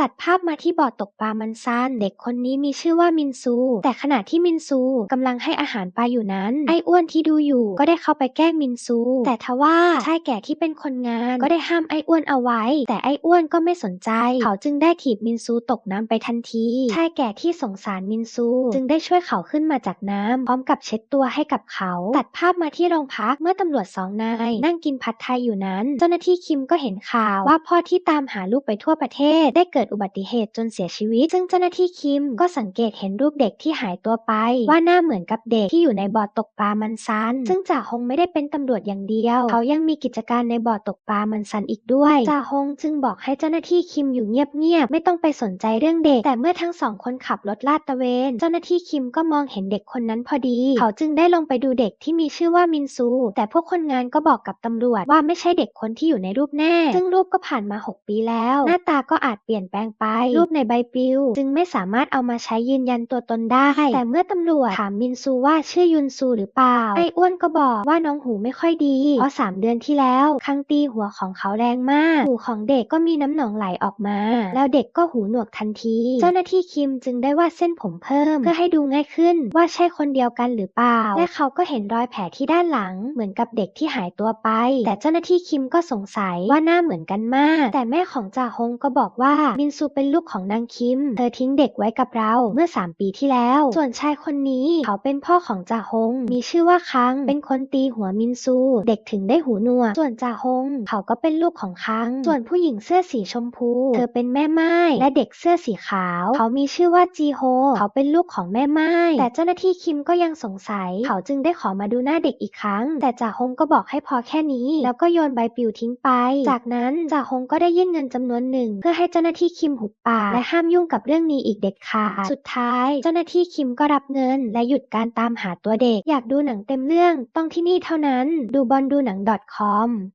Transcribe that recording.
ตัดภาพมาที่บ่อตกปลามันซัน เด็กคนนี้มีชื่อว่ามินซู แต่ขณะที่มินซูกำลังให้อาหารปลาอยู่นั้น ไอ้อ้วนที่ดูอยู่ก็ได้เข้าไปแกล้งมินซู แต่ทว่าชายแก่ที่เป็นคนงานก็ได้ห้ามไอ้อ้วนเอาไว้ แต่ไอ้อ้วนก็ไม่สนใจ เขาจึงได้ถีบมินซูตกน้ำไปทันทีชายแก่ที่สงสารมินซู จึงได้ช่วยเขาขึ้นมาจากน้ำพร้อมกับเช็ดตัวให้กับเขา ตัดภาพมาที่โรงพักเมื่อตำรวจสองนายนั่งกินผัดไทยอยู่นั้น เจ้าหน้าที่คิมก็เห็นข่าวว่าพ่อที่ตามหาลูกไปทั่วประเทศได้เกิดอุบัติเหตุจนเสียชีวิต ซึ่งเจ้าหน้าที่คิมก็สังเกตเห็นรูปเด็กที่หายตัวไป ว่าหน้าเหมือนกับเด็กที่อยู่ในบ่อตกปลามันซัน ซึ่งจ่าฮงไม่ได้เป็นตำรวจอย่างเดียว เขายังมีกิจการในบ่อตกปลามันซันอีกด้วยจ่าฮงจึงบอกให้เจ้าหน้าที่คิมอยู่เงียบๆไม่ต้องไปสนใจเรื่องเด็ก แต่เมื่อทั้งสองคนขับรถลาดตระเวน เจ้าหน้าที่คิมก็มองเห็นเด็กคนนั้นพอดี เขาจึงได้ลงไปดูเด็กที่มีชื่อว่ามินซู แต่พวกคนงานก็บอกกับตำรวจว่าไม่ใช่เด็กคนที่อยู่ในรูปแน่ ซึ่งรูปก็ผ่านมา 6 ปีแล้ว หน้าตาก็อาจเปลี่ยนแปลงไป รูปในใบปลิว จึงไม่สามารถเอามาใช้ยืนยันตัวตนได้ แต่เมื่อตำรวจถามมินซูว่าชื่อยุนซูหรือเปล่า ไอ้อ้วนก็บอกว่าน้องหูไม่ค่อยดี เพราะ3เดือนที่แล้ว คังตีหัวของเขาแรงมาก หูของเด็กก็มีน้ำหนองไหลออกมา แล้วเด็กก็หูหนวกทันที เจ้าหน้าที่คิมจึงได้วาดเส้นผมเพิ่ม เพื่อให้ดูง่ายขึ้นว่าใช่คนเดียวกันหรือเปล่า และเขาก็เห็นรอยแผลที่ด้านหลัง เหมือนกับเด็กที่หายตัวไป แต่เจ้าหน้าที่คิมก็สงสัยว่าหน้าเหมือนกันมาก แต่แม่ของจ่าฮงก็บอกว่ามิินซูเป็นลูกของนางคิม เธอทิ้งเด็กไว้กับเราเมื่อ 3 ปีที่แล้ว ส่วนชายคนนี้เขาเป็นพ่อของจ่าฮง มีชื่อว่าคัง เป็นคนตีหัวมินซู เด็กถึงได้หูหนวก ส่วนจ่าฮง เขาก็เป็นลูกของคัง ส่วนผู้หญิงเสื้อสีชมพู เธอเป็นแม่ไม้และเด็กเสื้อสีขาว เขามีชื่อว่าจีโฮ เขาเป็นลูกของแม่ไม้แต่เจ้าหน้าที่คิมก็ยังสงสัย เขาจึงได้ขอมาดูหน้าเด็กอีกครั้ง แต่จ่าฮงก็บอกให้พอแค่นี้ แล้วก็โยนใบปลิวทิ้งไป จากนั้นจ่าฮงก็ได้ยื่นเงินจำนวนหนึ่ง เพื่อให้เจ้าหน้าที่คิมหุบปากและห้ามยุ่งกับเรื่องนี้อีกเด็ดขาด สุดท้าย เจ้าหน้าที่คิมก็รับเงิน และหยุดการตามหาตัวเด็ก อยากดูหนังเต็มเรื่องต้องที่นี่เท่านั้น ดูบอลดูหนัง .com